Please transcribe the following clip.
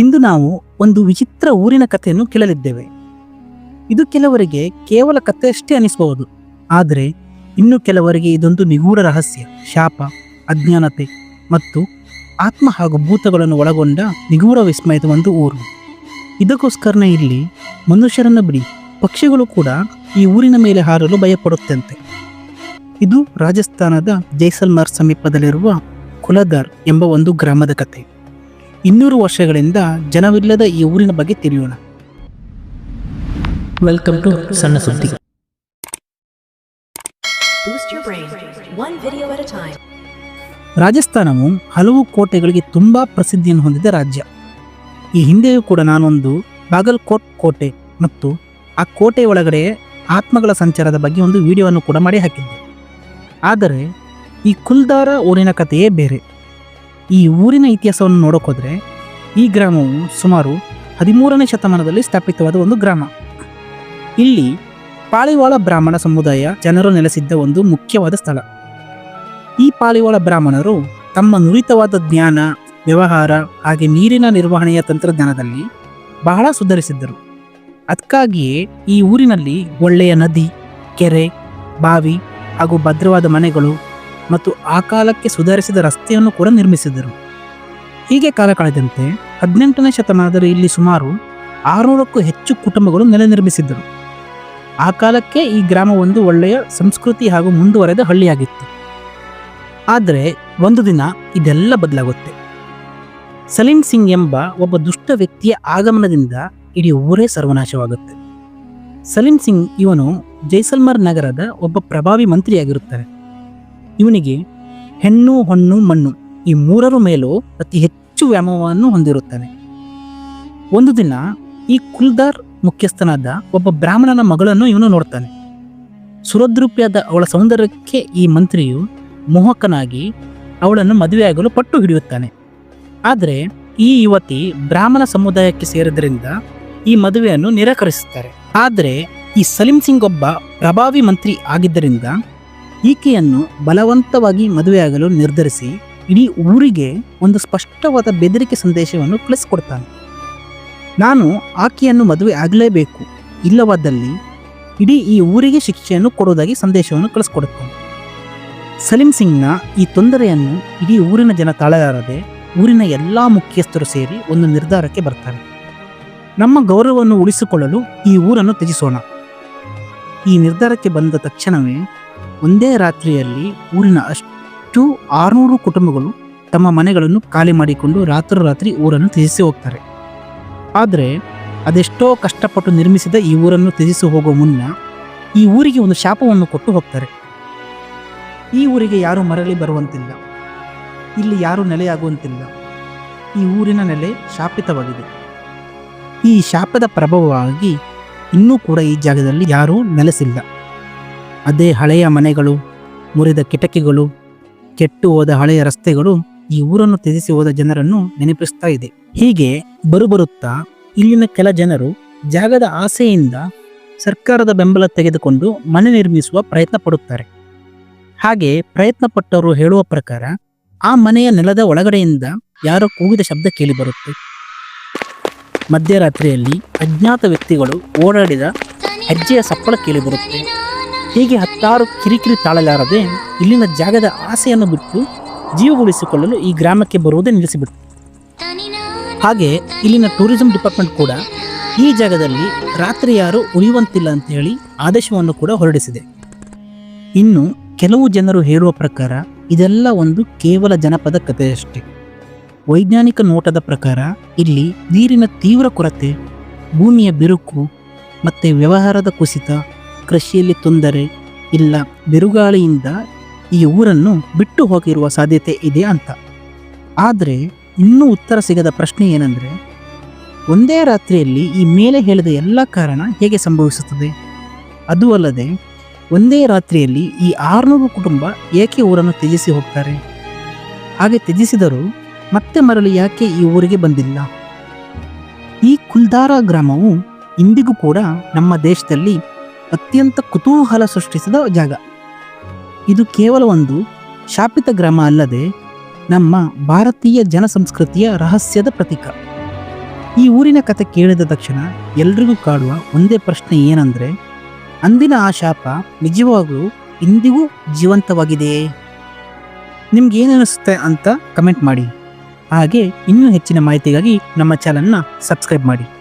ಇಂದು ನಾವು ಒಂದು ವಿಚಿತ್ರ ಊರಿನ ಕಥೆಯನ್ನು ಕೇಳಲಿದ್ದೇವೆ. ಇದು ಕೆಲವರಿಗೆ ಕೇವಲ ಕಥೆಯಷ್ಟೇ ಅನಿಸಬಹುದು. ಆದರೆ ಇನ್ನು ಕೆಲವರಿಗೆ ಇದೊಂದು ನಿಗೂಢ ರಹಸ್ಯ, ಶಾಪ, ಅಜ್ಞಾನತೆ ಮತ್ತು ಆತ್ಮ ಹಾಗೂ ಭೂತಗಳನ್ನು ಒಳಗೊಂಡ ನಿಗೂಢ ವಿಸ್ಮಯದ ಒಂದು ಊರು. ಇದಕ್ಕೋಸ್ಕರನೇ ಇಲ್ಲಿ ಮನುಷ್ಯರನ್ನು ಬಿಡಿ, ಪಕ್ಷಿಗಳು ಕೂಡ ಈ ಊರಿನ ಮೇಲೆ ಹಾರಲು ಭಯಪಡುತ್ತಂತೆ. ಇದು ರಾಜಸ್ಥಾನದ ಜೈಸಲ್ಮರ್ ಸಮೀಪದಲ್ಲಿರುವ ಕುಲದಾರ್ ಎಂಬ ಒಂದು ಗ್ರಾಮದ ಕಥೆ. ಇನ್ನೂರು ವರ್ಷಗಳಿಂದ ಜನವಿಲ್ಲದ ಈ ಊರಿನ ಬಗ್ಗೆ ತಿಳಿಯೋಣ. ವೆಲ್ಕಮ್ ಟು ಸಣ್ಣ ಸುದ್ದಿ Boost your brain, one video at a time. ರಾಜಸ್ಥಾನವು ಹಲವು ಕೋಟೆಗಳಿಗೆ ತುಂಬ ಪ್ರಸಿದ್ಧಿಯನ್ನು ಹೊಂದಿದ ರಾಜ್ಯ. ಈ ಹಿಂದೆಯೂ ಕೂಡ ನಾನೊಂದು ಬಾಗಲ್ಕೋಟ್ ಕೋಟೆ ಮತ್ತು ಆ ಕೋಟೆ ಒಳಗಡೆ ಆತ್ಮಗಳ ಸಂಚಾರದ ಬಗ್ಗೆ ಒಂದು ವಿಡಿಯೋವನ್ನು ಕೂಡ ಮಾಡಿ ಹಾಕಿದ್ದೆ. ಆದರೆ ಈ ಕುಲ್ದಾರ ಊರಿನ ಕಥೆಯೇ ಬೇರೆ. ಈ ಊರಿನ ಇತಿಹಾಸವನ್ನು ನೋಡೋಕ್ಕೋದ್ರೆ ಈ ಗ್ರಾಮವು ಸುಮಾರು ಹದಿಮೂರನೇ ಶತಮಾನದಲ್ಲಿ ಸ್ಥಾಪಿತವಾದ ಒಂದು ಗ್ರಾಮ. ಇಲ್ಲಿ ಪಾಳಿವಾಳ ಬ್ರಾಹ್ಮಣ ಸಮುದಾಯ ಜನರು ನೆಲೆಸಿದ್ದ ಒಂದು ಮುಖ್ಯವಾದ ಸ್ಥಳ. ಈ ಪಾಳಿವಾಳ ಬ್ರಾಹ್ಮಣರು ತಮ್ಮ ನುರಿತವಾದ ಜ್ಞಾನ, ವ್ಯವಹಾರ ಹಾಗೆ ನೀರಿನ ನಿರ್ವಹಣೆಯ ತಂತ್ರಜ್ಞಾನದಲ್ಲಿ ಬಹಳ ಸುಧಾರಿಸಿದ್ದರು. ಅದಕ್ಕಾಗಿಯೇ ಈ ಊರಿನಲ್ಲಿ ಒಳ್ಳೆಯ ನದಿ, ಕೆರೆ, ಬಾವಿ ಹಾಗೂ ಭದ್ರವಾದ ಮನೆಗಳು ಮತ್ತು ಆ ಕಾಲಕ್ಕೆ ಸುಧಾರಿಸಿದ ರಸ್ತೆಯನ್ನು ಕೂಡ ನಿರ್ಮಿಸಿದರು. ಹೀಗೆ ಕಾಲ ಕಳೆದಂತೆ ಹದಿನೆಂಟನೇ ಶತಮಾನದಲ್ಲಿ ಇಲ್ಲಿ ಸುಮಾರು ಆರುನೂರಕ್ಕೂ ಹೆಚ್ಚು ಕುಟುಂಬಗಳು ನೆಲೆ ನಿರ್ಮಿಸಿದ್ದರು ಆ ಕಾಲಕ್ಕೆ ಈ ಗ್ರಾಮ ಒಂದು ಒಳ್ಳೆಯ ಸಂಸ್ಕೃತಿ ಹಾಗೂ ಮುಂದುವರೆದ ಹಳ್ಳಿಯಾಗಿತ್ತು. ಆದರೆ ಒಂದು ದಿನ ಇದೆಲ್ಲ ಬದಲಾಗುತ್ತೆ. ಸಲೀಂ ಸಿಂಗ್ ಎಂಬ ಒಬ್ಬ ದುಷ್ಟ ವ್ಯಕ್ತಿಯ ಆಗಮನದಿಂದ ಇಡೀ ಊರೇ ಸರ್ವನಾಶವಾಗುತ್ತೆ. ಸಲೀಂ ಸಿಂಗ್ ಇವನು ಜೈಸಲ್ಮರ್ ನಗರದ ಒಬ್ಬ ಪ್ರಭಾವಿ ಮಂತ್ರಿಯಾಗಿರುತ್ತಾನೆ ಇವನಿಗೆ ಹೆಣ್ಣು, ಹೊಣ್ಣು, ಮಣ್ಣು ಈ ಮೂರರ ಮೇಲೂ ಅತಿ ಹೆಚ್ಚು ವ್ಯಾಮೋಹವನ್ನು ಹೊಂದಿರುತ್ತಾನೆ. ಒಂದು ದಿನ ಈ ಕುಲ್ದಾರ್ ಮುಖ್ಯಸ್ಥನಾದ ಒಬ್ಬ ಬ್ರಾಹ್ಮಣನ ಮಗಳನ್ನು ಇವನು ನೋಡ್ತಾನೆ. ಸುರದ್ರೂಪಿಯಾದ ಅವಳ ಸೌಂದರ್ಯಕ್ಕೆ ಈ ಮಂತ್ರಿಯು ಮೋಹಕನಾಗಿ ಅವಳನ್ನು ಮದುವೆಯಾಗಲು ಪಟ್ಟು ಹಿಡಿಯುತ್ತಾನೆ. ಆದರೆ ಈ ಯುವತಿ ಬ್ರಾಹ್ಮಣ ಸಮುದಾಯಕ್ಕೆ ಸೇರಿದ್ರಿಂದ ಈ ಮದುವೆಯನ್ನು ನಿರಾಕರಿಸುತ್ತಾರೆ. ಆದರೆ ಈ ಸಲೀಂ ಸಿಂಗ್ ಒಬ್ಬ ಪ್ರಭಾವಿ ಮಂತ್ರಿ ಆಗಿದ್ದರಿಂದ ಈಕೆಯನ್ನು ಬಲವಂತವಾಗಿ ಮದುವೆಯಾಗಲು ನಿರ್ಧರಿಸಿ ಇಡೀ ಊರಿಗೆ ಒಂದು ಸ್ಪಷ್ಟವಾದ ಬೆದರಿಕೆ ಸಂದೇಶವನ್ನು ಕಳಿಸಿಕೊಡ್ತಾನೆ. ನಾನು ಆಕೆಯನ್ನು ಮದುವೆ ಆಗಲೇಬೇಕು, ಇಲ್ಲವಾದಲ್ಲಿ ಇಡೀ ಈ ಊರಿಗೆ ಶಿಕ್ಷೆಯನ್ನು ಕೊಡುವುದಾಗಿ ಸಂದೇಶವನ್ನು ಕಳಿಸ್ಕೊಡುತ್ತಾನೆ. ಸಲೀಂ ಸಿಂಗ್ನ ಈ ತೊಂದರೆಯನ್ನು ಇಡೀ ಊರಿನ ಜನ ತಾಳಲಾರದೆ ಊರಿನ ಎಲ್ಲ ಮುಖ್ಯಸ್ಥರು ಸೇರಿ ಒಂದು ನಿರ್ಧಾರಕ್ಕೆ ಬರ್ತಾರೆ. ನಮ್ಮ ಗೌರವವನ್ನು ಉಳಿಸಿಕೊಳ್ಳಲು ಈ ಊರನ್ನು ತ್ಯಜಿಸೋಣ. ಈ ನಿರ್ಧಾರಕ್ಕೆ ಬಂದ ತಕ್ಷಣವೇ ಒಂದೇ ರಾತ್ರಿಯಲ್ಲಿ ಊರಿನ ಅಷ್ಟು ಆರುನೂರು ಕುಟುಂಬಗಳು ತಮ್ಮ ಮನೆಗಳನ್ನು ಖಾಲಿ ಮಾಡಿಕೊಂಡು ರಾತ್ರೋರಾತ್ರಿ ಊರನ್ನು ತ್ಯಜಿಸಿ ಹೋಗ್ತಾರೆ. ಆದರೆ ಅದೆಷ್ಟೋ ಕಷ್ಟಪಟ್ಟು ನಿರ್ಮಿಸಿದ ಈ ಊರನ್ನು ತ್ಯಜಿಸಿ ಹೋಗುವ ಮುನ್ನ ಈ ಊರಿಗೆ ಒಂದು ಶಾಪವನ್ನು ಕೊಟ್ಟು ಹೋಗ್ತಾರೆ. ಈ ಊರಿಗೆ ಯಾರೂ ಮರಳಿ ಬರುವಂತಿಲ್ಲ. ಇಲ್ಲಿ ಯಾರೂ ನೆಲೆಯಾಗುವಂತಿಲ್ಲ. ಈ ಊರಿನ ನೆಲೆ ಶಾಪಿತವಾಗಿದೆ. ಈ ಶಾಪದ ಪ್ರಭಾವವಾಗಿ ಇನ್ನೂ ಕೂಡ ಈ ಜಾಗದಲ್ಲಿ ಯಾರೂ ನೆಲೆಸಿಲ್ಲ. ಅದೇ ಹಳೆಯ ಮನೆಗಳು, ಮುರಿದ ಕಿಟಕಿಗಳು, ಕೆಟ್ಟು ಹೋದ ಹಳೆಯ ರಸ್ತೆಗಳು ಈ ಊರನ್ನು ತ್ಯಜಿಸಿ ಹೋದ ಜನರನ್ನು ನೆನಪಿಸ್ತಾ ಇದೆ. ಹೀಗೆ ಬರುಬರುತ್ತಾ ಇಲ್ಲಿನ ಕೆಲ ಜನರು ಜಾಗದ ಆಸೆಯಿಂದ ಸರ್ಕಾರದ ಬೆಂಬಲ ತೆಗೆದುಕೊಂಡು ಮನೆ ನಿರ್ಮಿಸುವ ಪ್ರಯತ್ನ ಪಡುತ್ತಾರೆ. ಹಾಗೆ ಪ್ರಯತ್ನ ಪಟ್ಟವರು ಹೇಳುವ ಪ್ರಕಾರ ಆ ಮನೆಯ ನೆಲದ ಒಳಗಡೆಯಿಂದ ಯಾರೋ ಕೂಗಿದ ಶಬ್ದ ಕೇಳಿಬರುತ್ತೆ ಮಧ್ಯರಾತ್ರಿಯಲ್ಲಿ ಅಜ್ಞಾತ ವ್ಯಕ್ತಿಗಳು ಓಡಾಡಿದ ಹೆಜ್ಜೆಯ ಸಪ್ಪಳ ಕೇಳಿಬರುತ್ತೆ ಹೀಗೆ ಹತ್ತಾರು ಕಿರಿಕಿರಿ ತಾಳಲಾರದೆ ಇಲ್ಲಿನ ಜಾಗದ ಆಸೆಯನ್ನು ಬಿಟ್ಟು ಜೀವ ಉಳಿಸಿಕೊಳ್ಳಲು ಈ ಗ್ರಾಮಕ್ಕೆ ಬರುವುದೇ ನಿಲ್ಲಿಸಿಬಿಟ್ಟು ಹಾಗೆ ಇಲ್ಲಿನ ಟೂರಿಸಂ ಡಿಪಾರ್ಟ್ಮೆಂಟ್ ಕೂಡ ಈ ಜಾಗದಲ್ಲಿ ರಾತ್ರಿ ಯಾರು ಉಳಿಯುವಂತಿಲ್ಲ ಅಂತ ಹೇಳಿ ಆದೇಶವನ್ನು ಕೂಡ ಹೊರಡಿಸಿದೆ. ಇನ್ನು ಕೆಲವು ಜನರು ಹೇಳುವ ಪ್ರಕಾರ ಇದೆಲ್ಲ ಒಂದು ಕೇವಲ ಜನಪದ ಕಥೆಯಷ್ಟೇ. ವೈಜ್ಞಾನಿಕ ನೋಟದ ಪ್ರಕಾರ ಇಲ್ಲಿ ನೀರಿನ ತೀವ್ರ ಕೊರತೆ, ಭೂಮಿಯ ಬಿರುಕು ಮತ್ತು ವ್ಯವಹಾರದ ಕುಸಿತ ಕೃಷಿಯಲ್ಲಿ ತೊಂದರೆ ಇಲ್ಲ, ಬಿರುಗಾಳಿಯಿಂದ ಈ ಊರನ್ನು ಬಿಟ್ಟು ಹೋಗಿರುವ ಸಾಧ್ಯತೆ ಇದೆ ಅಂತ. ಆದರೆ ಇನ್ನೂ ಉತ್ತರ ಸಿಗದ ಪ್ರಶ್ನೆ ಏನಂದರೆ, ಒಂದೇ ರಾತ್ರಿಯಲ್ಲಿ ಈ ಮೇಲೆ ಹೇಳಿದ ಎಲ್ಲ ಕಾರಣ ಹೇಗೆ ಸಂಭವಿಸುತ್ತದೆ? ಅದು ಅಲ್ಲದೆ, ಒಂದೇ ರಾತ್ರಿಯಲ್ಲಿ ಈ ಆರುನೂರು ಕುಟುಂಬ ಏಕೆ ಊರನ್ನು ತ್ಯಜಿಸಿ ಹೋಗ್ತಾರೆ? ಹಾಗೆ ತ್ಯಜಿಸಿದರೂ ಮತ್ತೆ ಮರಳಿ ಯಾಕೆ ಈ ಊರಿಗೆ ಬಂದಿಲ್ಲ? ಈ ಕುಲ್ದಾರ ಗ್ರಾಮವು ಇಂದಿಗೂ ಕೂಡ ನಮ್ಮ ದೇಶದಲ್ಲಿ ಅತ್ಯಂತ ಕುತೂಹಲ ಸೃಷ್ಟಿಸಿದ ಜಾಗ. ಇದು ಕೇವಲ ಒಂದು ಶಾಪಿತ ಗ್ರಾಮ ಅಲ್ಲದೆ ನಮ್ಮ ಭಾರತೀಯ ಜನಸಂಸ್ಕೃತಿಯ ರಹಸ್ಯದ ಪ್ರತೀಕ. ಈ ಊರಿನ ಕತೆ ಕೇಳಿದ ತಕ್ಷಣ ಎಲ್ರಿಗೂ ಕಾಡುವ ಒಂದೇ ಪ್ರಶ್ನೆ ಏನಂದರೆ, ಅಂದಿನ ಆ ಶಾಪ ನಿಜವಾಗಲೂ ಇಂದಿಗೂ ಜೀವಂತವಾಗಿದೆಯೇ ನಿಮ್ಗೆ ಏನಿಸುತ್ತೆ ಅನಿಸುತ್ತೆ ಅಂತ ಕಮೆಂಟ್ ಮಾಡಿ. ಹಾಗೆ ಇನ್ನೂ ಹೆಚ್ಚಿನ ಮಾಹಿತಿಗಾಗಿ ನಮ್ಮ ಚಾನಲ್ನ ಸಬ್ಸ್ಕ್ರೈಬ್ ಮಾಡಿ.